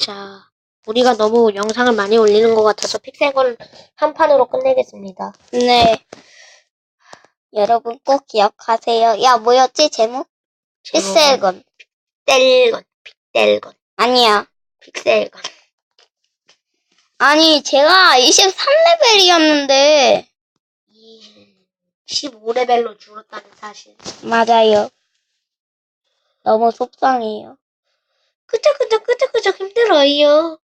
자, 우리가 너무 영상을 많이 올리는 것 같아서 픽셀건 한 판으로 끝내겠습니다. 네. 여러분 꼭 기억하세요. 야, 뭐였지, 제목? 픽셀건. 픽셀건, 픽셀건, 아니야. 픽셀건. 아니, 제가 23레벨이었는데. 15레벨로 줄었다는 사실. 맞아요. 너무 속상해요. 끄적끄적 끄적끄적 힘들어요.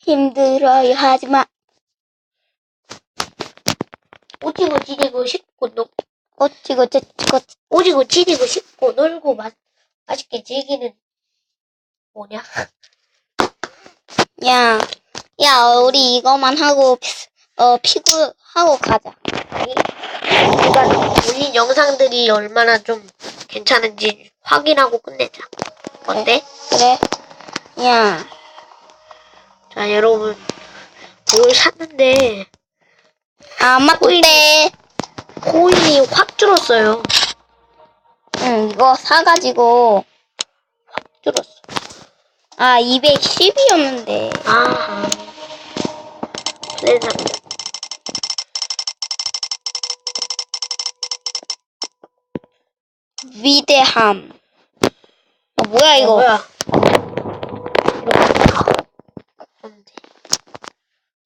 힘들어요, 하지마. 오지고 지리고 싶고 노, 어찌고 저찌고 오지고 지리고 싶고 놀고 맛, 맛있게 즐기는 뭐냐? 야, 야, 우리 이거만 하고, 피- 어, 피구 하고 가자. 올린 영상들이 얼마나 좀 괜찮은지 확인하고 끝내자. 어때? 그래? 야, 자, 여러분. 뭘 샀는데, 아, 맞대. 코인이 확 줄었어요. 응, 이거 사가지고, 줄었어. 아, 210이었는데. 아, 세상. 위대함. 아, 뭐야, 이거? 뭐야?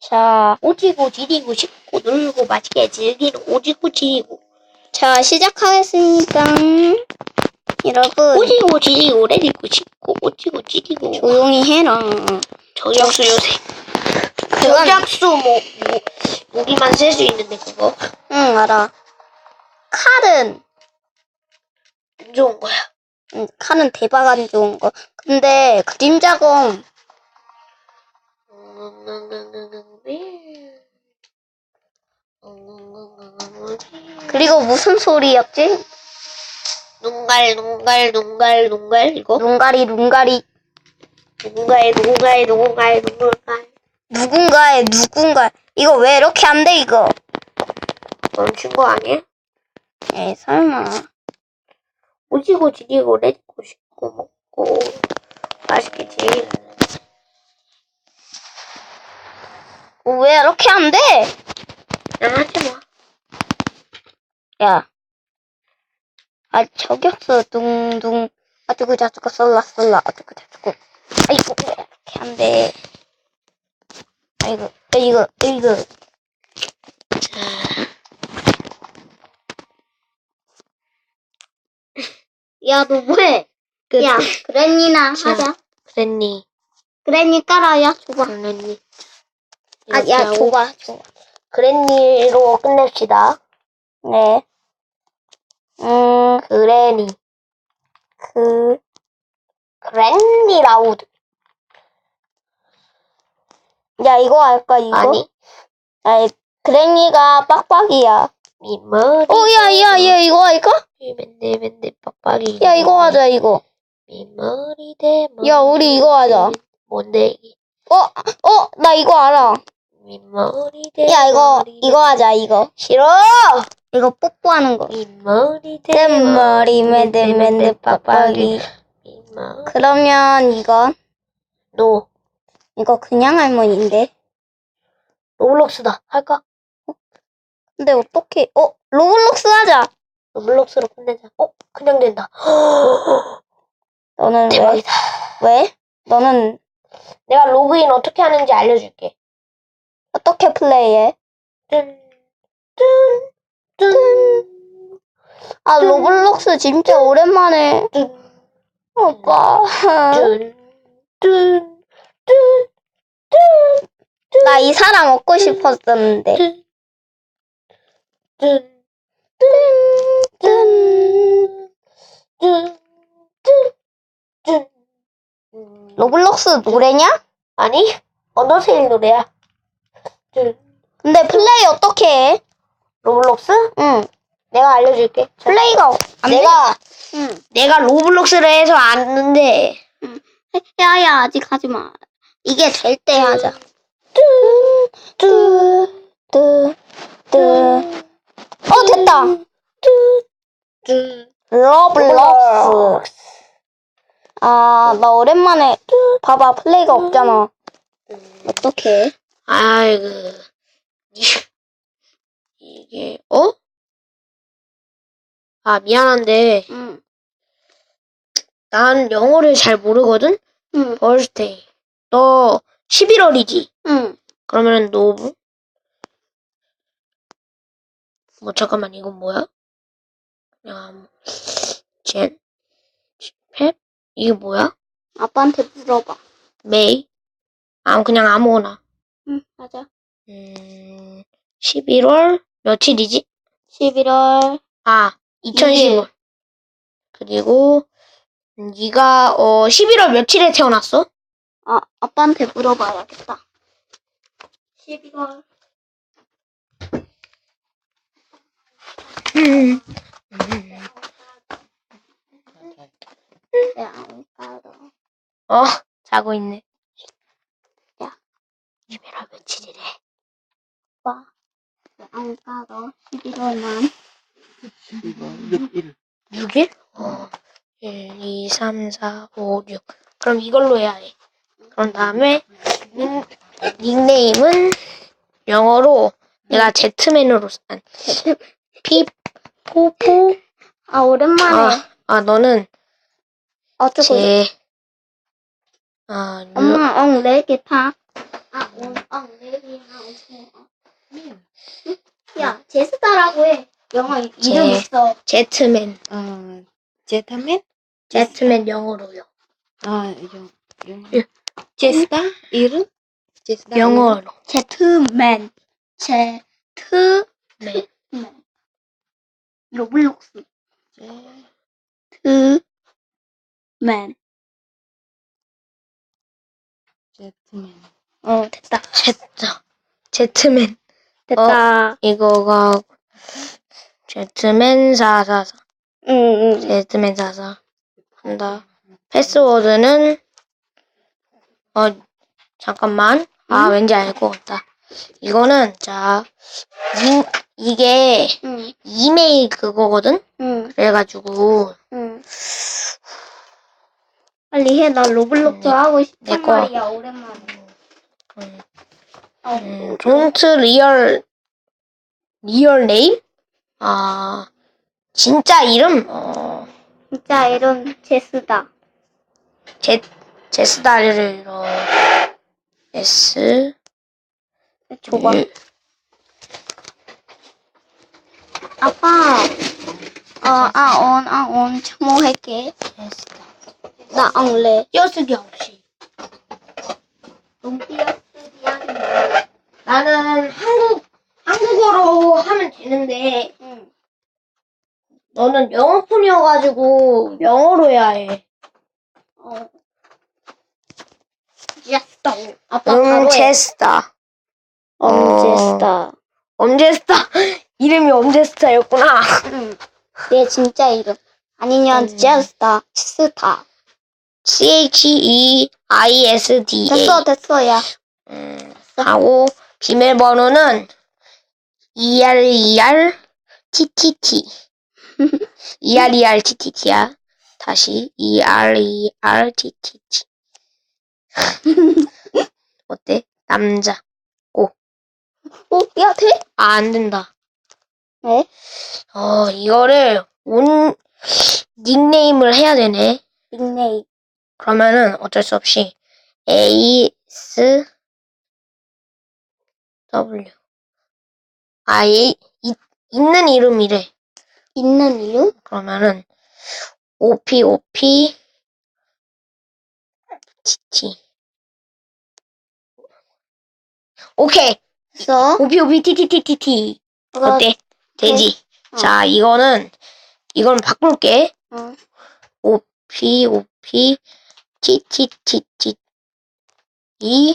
자, 오지고 지리고 싶고 놀고 맛있게 즐기는 오지고 지리고 자, 시작하겠습니다. 여러분, 오지고 지리고 내리고 싶고 오지고 지리고 조용히 해라. 저격수 요새 그건, 저격수 뭐, 뭐 무기만 쓸 수 있는데 그거 응, 알아. 칼은, 안 좋은 거야. 응, 칼은 대박 안 좋은 거. 근데, 그림자검, 그리고 무슨 소리였지? 눈갈 눈갈 눈갈 눈갈 이거 룽가리, 룽가리. 눈갈 눈갈 눈갈 눈갈 누군가의 누군가. 이거 왜 이렇게 안 돼, 이거? 멈춘 거 아니야? 에이, 설마. 오지고 지리고 내리고 싶고 먹고 맛있게 즐기는 어, 왜 이렇게 안 돼? 그냥 하지 마. 야. 아, 저격수, 둥둥. 아뜨고 자뜨고 쏠라 쏠라. 아뜨고 자뜨고. 아이고, 왜 이렇게 안 돼? 아이고, 아이고, 아이고. 야, 너 뭐해? 그, 야. 그랬니나 자. 하자. 그랬니? 그랬니 따라 야, 줘봐. 그랬니? 아, 야, 하고 줘봐, 줘봐. 그랬니로 끝냅시다. 네. 음, 그래니. 그, 그랬니 라우드. 야, 이거 할까, 이거? 아니. 아이, 그랬니가 빡빡이야. 미머리. 어, 야, 야, 야, 이거 할까? 맨날 맨날 빡빡이. 야, 이거 하자, 이거. 미머리 대머리. 야, 우리 이거 하자. 뭔데 이게? 어, 어, 나 이거 알아. 미머리 대머리. 야, 이거, 이거 하자, 이거. 싫어! 이거 뽀뽀하는 거. 미머리 땜머리 맨들 맨들 빡빡이. 미머리. 그러면 이건, 너 이거 그냥 할머니인데. 로블록스다. 할까? 근데 어떻게, 어, 로블록스 하자. 로블록스로 끝내자. 어? 그냥 된다. 너는 왜? 대박이다. 왜? 너는 내가 로그인 어떻게 하는지 알려줄게. 어떻게 플레이해? 짠, 짠, 짠, 아, 로블록스 진짜 오랜만에. 짠, 오빠. 짠, 짠, 나 이 사람 얻고 싶었었는데. 짠, 짠, 짠. 로블록스 노래냐? 아니, 언더세일 노래야. 짠. 근데 플레이 어떻게 해? 로블록스? 응. 내가 알려줄게. 자, 플레이가 안 돼. 내가 응. 내가 로블록스를 해서 아는데 야야 아직 하지 마. 이게 될 때 하자. 뚜, 뜨, 뜨. 어 됐다. 뚜, 로블록스. 아, 나 오랜만에, 봐봐, 플레이가 없잖아. 어떡해. 아이고. 이게, 어? 아, 미안한데, 응, 난 영어를 잘 모르거든? 응, birthday. 너 11월이지? 응. 그러면 너, 뭐, 잠깐만, 이건 뭐야? 그냥, 젠, 펩? 이게 뭐야? 아빠한테 물어봐. 메이? 아, 그냥 아무거나. 응, 맞아. 음, 11월 며칠이지? 11월, 아, 2015. 그리고 네가 어 11월 며칠에 태어났어? 아, 아빠한테 물어봐야겠다. 11월. 음. 네, 안 가도. 어, 자고 있네. 야. 11월 며칠이래? 아빠. 안 가도 11월만. 6일. 6일? 어. 1, 2, 3, 4, 5, 6. 그럼 이걸로 해야 해. 그런 다음에 닉, 닉네임은 영어로 내가 제트맨으로 쓴 피, 포포 아, 오랜만에. 아, 아 너는 어쩌고. 제 아, 루- 엄마, 엉, 네개 파. 아, 엉, 엉, 네 야, 제스타라고 해. 영어 이- 제- 이름 있어. 제트맨 어, 제타맨? 제트맨 영어로요. 아, 영, 영. 예. 제스타? 이름? 제스타? 영어로. 제트맨. 제트맨. 네. 로블록스. 이름? 트맨. 제, 제트맨. 어, 됐다. 제트 제트맨 됐다. 이거가 제트맨 444 응, 응. 제트맨 44 한다. 패스워드는 어 잠깐만 아 왠지 알 것 같다. 이거는 자 이, 이게 응, 이메일 그거거든. 응, 그래가지고 응. 빨리 해. 나 로블록스 네, 하고 싶단 내 거. 말이야, 오랜만에. 음, 어, 음, don't real real name 아 진짜 이름 어 진짜 이런 제스다. 제 제스다리를 어, S 줘봐. 유- 아빠, 어, 아, 온, 아, 온, 참호할게. 제스다 나 엉래. 띄어쓰기 없이 똥띠어스디안데 나는 한국 한국어로 하면 되는데 응. 너는 영어폰이어가지고 영어로 해야 해. 어. 제스다. 아빠 음 바로 해. 제스다 어, 제스다. 엄제스타 이름이 엄제스타였구나. 응. 내 진짜 이름. 아니면 음. 제스다. 스타. C H E I S D A 됐어, 됐어, 야. 음, 하고 비밀번호는 E R E R T T T E R E R T T T야. 다시 E R E R T T T 어때? 남자. 어, 야, 돼? 아, 안 된다. 왜? 어, 이거를 온 닉네임을 해야 되네. 닉네임. 그러면은 어쩔 수 없이 A S W I 이, 있는 이름이래. 있는 이름? 그러면은 O P O P T T 오케이 있어. T T T 그거- 어때? 되지? 어. 자 이거는 이건 바꿀게. 응. T E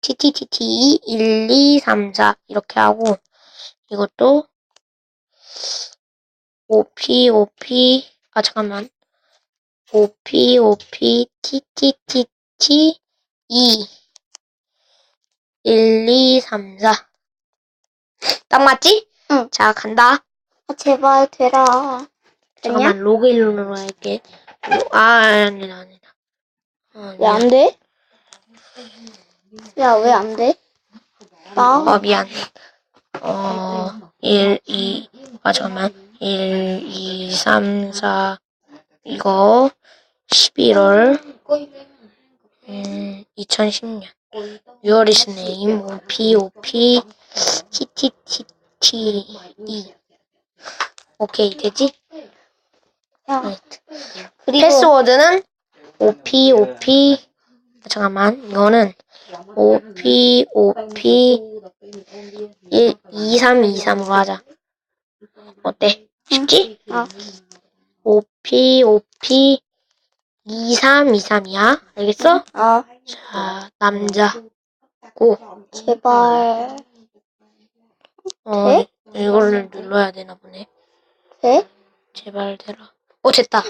T T T T 1 2 3 4 이렇게 하고 이것도 O P 아 잠깐만 T T T E 1 2 3 4 딱 맞지? 응. 자 간다. 아, 제발 되라. 됐냐? 잠깐만 로그인으로 할게. 아, 아니다, 아니다. 어, 왜안 돼? 야, 왜 안 돼? 나? 어, 미안. 어, 1, 2, 아, 잠깐만. 1, 2, 3, 4, 이거, 11월, 음, 2010년. 6월 is name, OP, OP, TTTT, E. 오케이, 되지? 그리고 패스워드는 OP, OP, 아, 잠깐만. 이거는 OP, OP, 1, 2, 3, 2, 3으로 하자. 어때? 쉽지? 어. OP, OP, 2, 3, 2, 3이야. 알겠어? 아, 자, 남자. 고. 제발. 어, 돼? 이거를 눌러야 되나 보네. 돼? 제발 되라. 어, 됐다.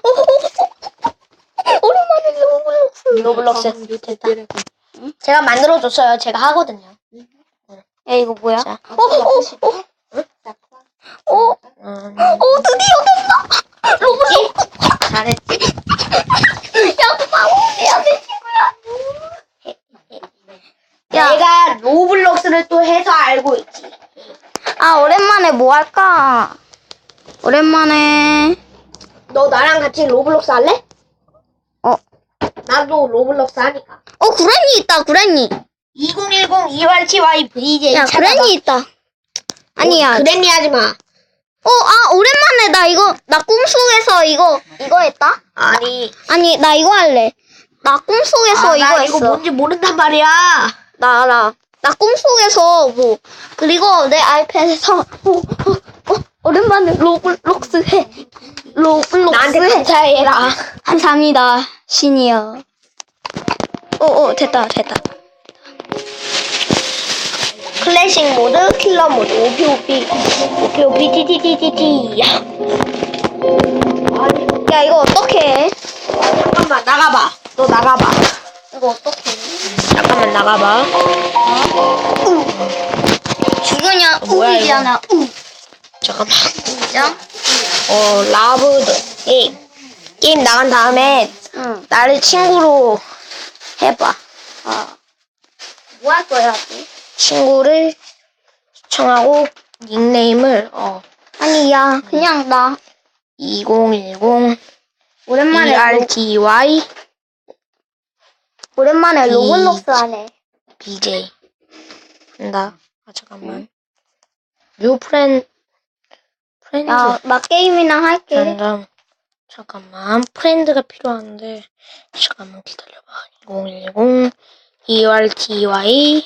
오랜만에 로블록스. 로블록스 됐다. 제가 만들어줬어요. 제가 하거든요. 야, 이거 뭐야? 자. 어, 어, 어. 어, 음, 어, 드디어 됐다! 로블록스. 잘했지? 야, 마법이야, 내 친구야. 야. 내가 로블록스를 또 해서 알고 있지. 아, 오랜만에 뭐 할까? 오랜만에. 너 나랑 같이 로블록스 할래? 어. 나도 로블록스 하니까. 어, 구란이 있다, 구란이. 2010 ERTY VJ 야, 구란이 있다. 아니야. 그랜니 하지 마. 어, 아, 오랜만에 나 이거, 나 꿈속에서 이거, 이거 했다? 아니. 아니, 나 이거 할래. 나 꿈속에서 아, 이거 나 했어. 이거 뭔지 모른단 말이야. 나 알아. 나 꿈속에서 뭐, 그리고 내 아이패드에서, 어, 어, 어, 오랜만에 로블록스 해. 로블록스 나한테 해. 감사해라. 감사합니다, 신이여. 어, 어, 됐다, 됐다. 클래식 모드, 킬러 모드, OPOP, OPOP, TTTTT. 야, 이거 어떻게 해? 잠깐만, 나가봐. 너 나가봐. 이거 어떻게 해? 잠깐만, 나가봐. 죽으냐, 뭐야, 우기잖아. 우. 잠깐만. 진짜? 어, 라브드. 게임. 게임 나간 다음에 응. 나를 친구로 해봐. 아. 뭐할 거야, 또? 친구를 시청하고 닉네임을 어 아니, 야, 그냥 나 2010 오랜만에 로, ERTY 오랜만에 이- 로블록스 하네. BJ 한다. 아 잠깐만. 뉴 프렌 프렌드 야, 나 게임이나 할게. 잠깐 잠깐만 프렌드가 필요한데 잠깐만 기다려봐. 2010 ERTY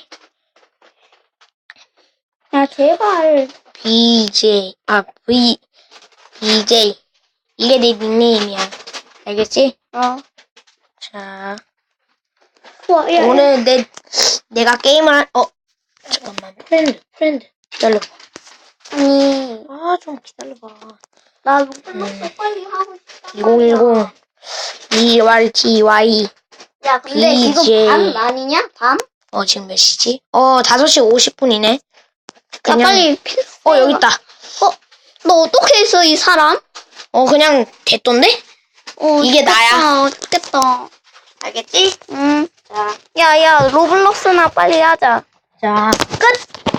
야, 제발. BJ 아 V BJ 이게 내 닉네임이야. 알겠지? 어. 자 우와, 야, 오늘 내 내가 게임을 할, 어 잠깐만 프렌드 프렌드 기다려봐. 아니, 아 좀 기다려봐. 나 로블록스 음. 빨리 하고 싶다. 2010 ERTY 야, 근데 BJ. 지금 밤 아니냐? 밤? 어 지금 몇 시지? 어 5시 50분이네. 야, 빨리 필수. 어 여기 있다. 너 어떻게 했어, 이 사람? 어 그냥 됐던데? 어, 이게 나야. 좋겠다. 알겠지? 응. 자, 야, 야, 로블록스나 빨리 하자. 자 끝.